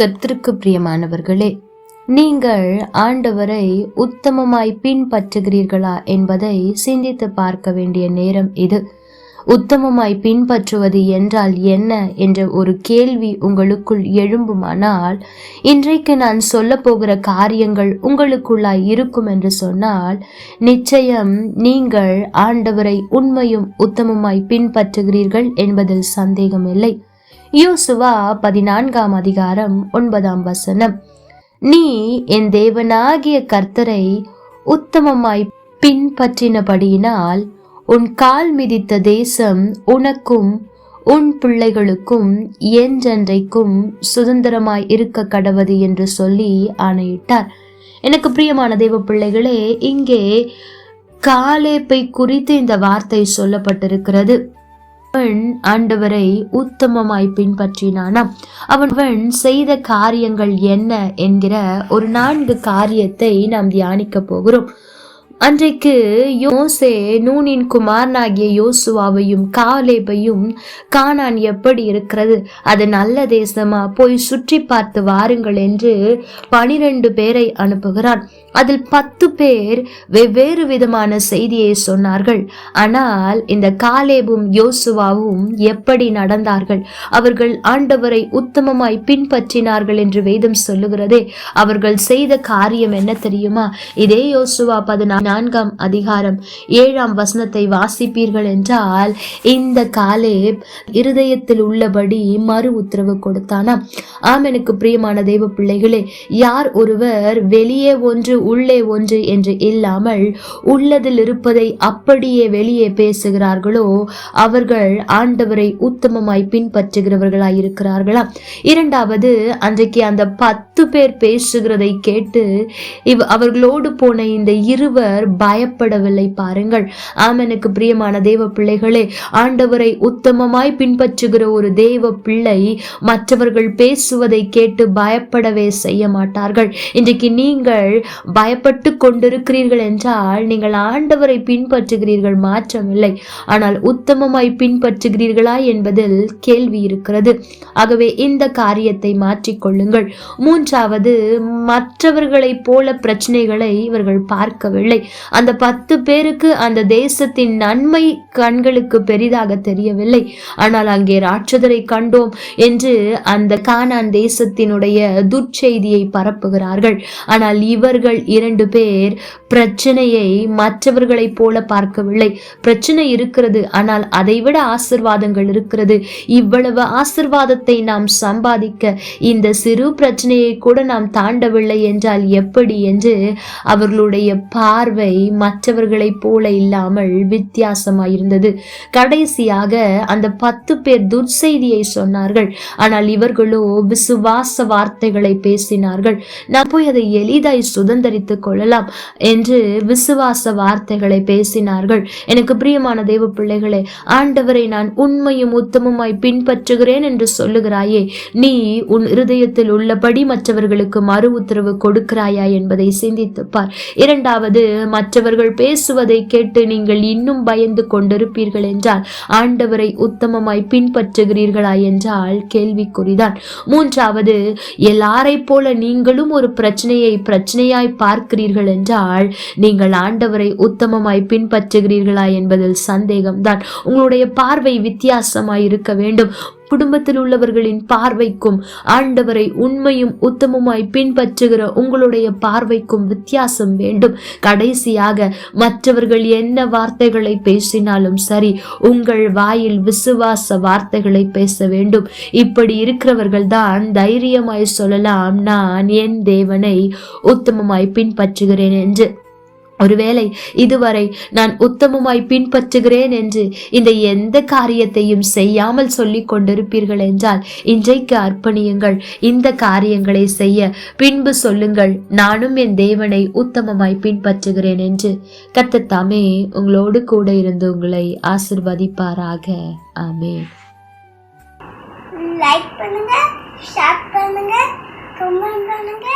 கத்திற்கு பிரியமானவர்களே நீங்கள் ஆண்டவரை உத்தமமாய் பின்பற்றுகிறீர்களா என்பதை சிந்தித்து பார்க்க வேண்டிய நேரம் இது. உத்தமமாய் பின்பற்றுவது என்றால் என்ன என்ற ஒரு கேள்வி உங்களுக்குள் எழும்புமானால் இன்றைக்கு நான் சொல்ல போகிற காரியங்கள் உங்களுக்குள்ளாய் இருக்கும் என்று சொன்னால் நிச்சயம் நீங்கள் ஆண்டவரை உண்மையும் உத்தமமாய் பின்பற்றுகிறீர்கள் என்பதில் சந்தேகமில்லை. யோசுவா பதினான்காம் அதிகாரம் ஒன்பதாம் வசனம். நீ என் தேவனாகிய கர்த்தரை உத்தமமாய் பின்பற்றினபடியினால் உன் கால் மிதித்த தேசம் உனக்கும் உன் பிள்ளைகளுக்கும் என்றென்றைக்கும் சுதந்திரமாய் இருக்க கடவது என்று சொல்லி ஆணையிட்டார். எனக்கு பிரியமான தெய்வ பிள்ளைகளே இங்கே காலேப்பை குறித்து இந்த வார்த்தை சொல்லப்பட்டிருக்கிறது. அவன் ஆண்டவரை உத்தமமாய் பின்பற்றினானாம். அவன் செய்த காரியங்கள் என்ன என்கிற ஒரு நான்கு காரியத்தை நாம் தியானிக்க போகிறோம். அன்றைக்கு யோசே நூனின் குமாரனாகிய யோசுவாவையும் காலேபையும் காணான் எப்படி இருக்கிறது? அது நல்ல தேசமா? போய் சுற்றி பார்த்து வாருங்கள் என்று பனிரெண்டு பேரை அனுப்புகிறான். அதில் பத்து பேர் வெவ்வேறு விதமான செய்தியை சொன்னார்கள். ஆனால் இந்த காலேபும் யோசுவாவும் எப்படி நடந்தார்கள்? அவர்கள் ஆண்டவரை உத்தமமாய் பின்பற்றினார்கள் என்று வேதம் சொல்லுகிறதே. அவர்கள் செய்த காரியம் என்ன தெரியுமா? இதே யோசுவா பதினாறு நான்காம் அதிகாரம் ஏழாம் வசனத்தை வாசிப்பீர்கள் என்றால் இந்த காலே இருதயத்தில் உள்ளபடி மறு உத்தரவு கொடுத்தானா ஆம் எனக்கு பிரியமான தெய்வ பிள்ளைகளே யார் ஒருவர் வெளியே ஒன்று உள்ளே ஒன்று என்று இல்லாமல் உள்ளதில் இருப்பதை அப்படியே வெளியே பேசுகிறார்களோ அவர்கள் ஆண்டவரை உத்தமமாய் பின்பற்றுகிறவர்களாய் இருக்கிறார்களா இரண்டாவது அன்றைக்கு அந்த பத்து பேர் பேசுகிறதை கேட்டு இவ் அவர்களோடு போன இந்த இருவர் அவர் பயப்படவில்லை பாருங்கள். ஆமனுக்கு பிரியமான தேவ பிள்ளைகளே ஆண்டவரை உத்தமமாய் பின்பற்றுகிற ஒரு தேவ பிள்ளை மற்றவர்கள் பேசுவதை கேட்டு பயப்படவே செய்ய மாட்டார்கள். இன்றைக்கு நீங்கள் பயப்பட்டு கொண்டிருக்கிறீர்கள் என்றால் நீங்கள் ஆண்டவரை பின்பற்றுகிறீர்கள் மாற்றமில்லை. ஆனால் உத்தமமாய் பின்பற்றுகிறீர்களா என்பதில் கேள்வி இருக்கிறது. ஆகவே இந்த காரியத்தை மாற்றிக்கொள்ளுங்கள் மூன்றாவது மற்றவர்களைப் போல பிரச்சனைகளை இவர்கள் பார்க்கவில்லை. அந்த பத்து பேருக்கு அந்த தேசத்தின் நன்மை கண்களுக்கு பெரிதாக தெரியவில்லை. ஆனால் அங்கே ராட்சதரை கண்டோம் என்று அந்த கானான் தேசத்தினுடைய துர்ச்செய்தியை பரப்புகிறார்கள். ஆனால் இவர்கள் இரண்டு பேர் பிரச்சனையை மற்றவர்களைப் போல பார்க்கவில்லை. பிரச்சனை இருக்கிறது ஆனால் அதைவிட ஆசிர்வாதங்கள் இருக்கிறது. இவ்வளவு ஆசிர்வாதத்தை நாம் சம்பாதிக்க இந்த சிறு பிரச்சனையை கூட நாம் தாண்டவில்லை என்றால் எப்படி? என்று அவர்களுடைய பார்வை பார்வை மற்றவர்களைப் போல இல்லாமல் வித்தியாசமாயிருந்தது. கடைசியாக அந்த பத்து பேர் துர்செய்தியை சொன்னார்கள். ஆனால் இவர்களோ விசுவாச வார்த்தைகளை பேசினார்கள். நான் போய் அதை எளிதாய் சுதந்திரித்துக் கொள்ளலாம் என்று விசுவாச வார்த்தைகளை பேசினார்கள். எனக்கு பிரியமான தெய்வ பிள்ளைகளே ஆண்டவரை நான் உண்மையும் உத்தமமாய் பின்பற்றுகிறேன் என்று சொல்லுகிறாயே நீ உன் இருதயத்தில் உள்ளபடி மற்றவர்களுக்கு மறு உத்தரவு கொடுக்கிறாயா என்பதை சிந்தித்துப்பார் இரண்டாவது மற்றவர்கள் பேசுவதை கேட்டு நீங்கள் இன்னும் பயந்து கொண்டிருப்பீர்கள் என்றால் ஆண்டவரை உத்தமமாய் பின்பற்றுகிறீர்களா என்றால் கேள்விக்குறிதான் மூன்றாவது எல்லாரை போல நீங்களும் ஒரு பிரச்சனையை பிரச்சனையாய் பார்க்கிறீர்கள் என்றால் நீங்கள் ஆண்டவரை உத்தமமாய் பின்பற்றுகிறீர்களா என்பதில் சந்தேகம்தான். உங்களுடைய பார்வை வித்தியாசமாய் இருக்க வேண்டும். குடும்பத்தில் உள்ளவர்களின் பார்வைக்கும் ஆண்டவரை உண்மையும் உத்தமமாய் பின்பற்றுகிற உங்களுடைய பார்வைக்கும் வித்தியாசம் வேண்டும். கடைசியாக மற்றவர்கள் என்ன வார்த்தைகளை பேசினாலும் சரி உங்கள் வாயில் விசுவாச வார்த்தைகளை பேச வேண்டும். இப்படி இருக்கிறவர்கள் தான் தைரியமாய் சொல்லலாம் நான் என் தேவனை உத்தமமாய் பின்பற்றுகிறேன் என்று. ஒருவேளை இதுவரை நான் உத்தமமாய் பின்பற்றுகிறேன் என்று இந்த எந்த காரியத்தையும் செய்யாமல் சொல்லிக் கொண்டிருப்பீர்கள் என்றால் இன்றைக்கு அர்ப்பணியுங்கள். இந்த காரியங்களை செய்ய பின்பு சொல்லுங்கள் நானும் என் தேவனை உத்தமமாய் பின்பற்றுகிறேன் என்று. கத்தத்தாமே உங்களோடு கூட இருந்து உங்களை ஆசிர்வதிப்பாராக. ஆமே லைக் பண்ணுங்க ஷேர் பண்ணுங்க கமெண்ட் பண்ணுங்க.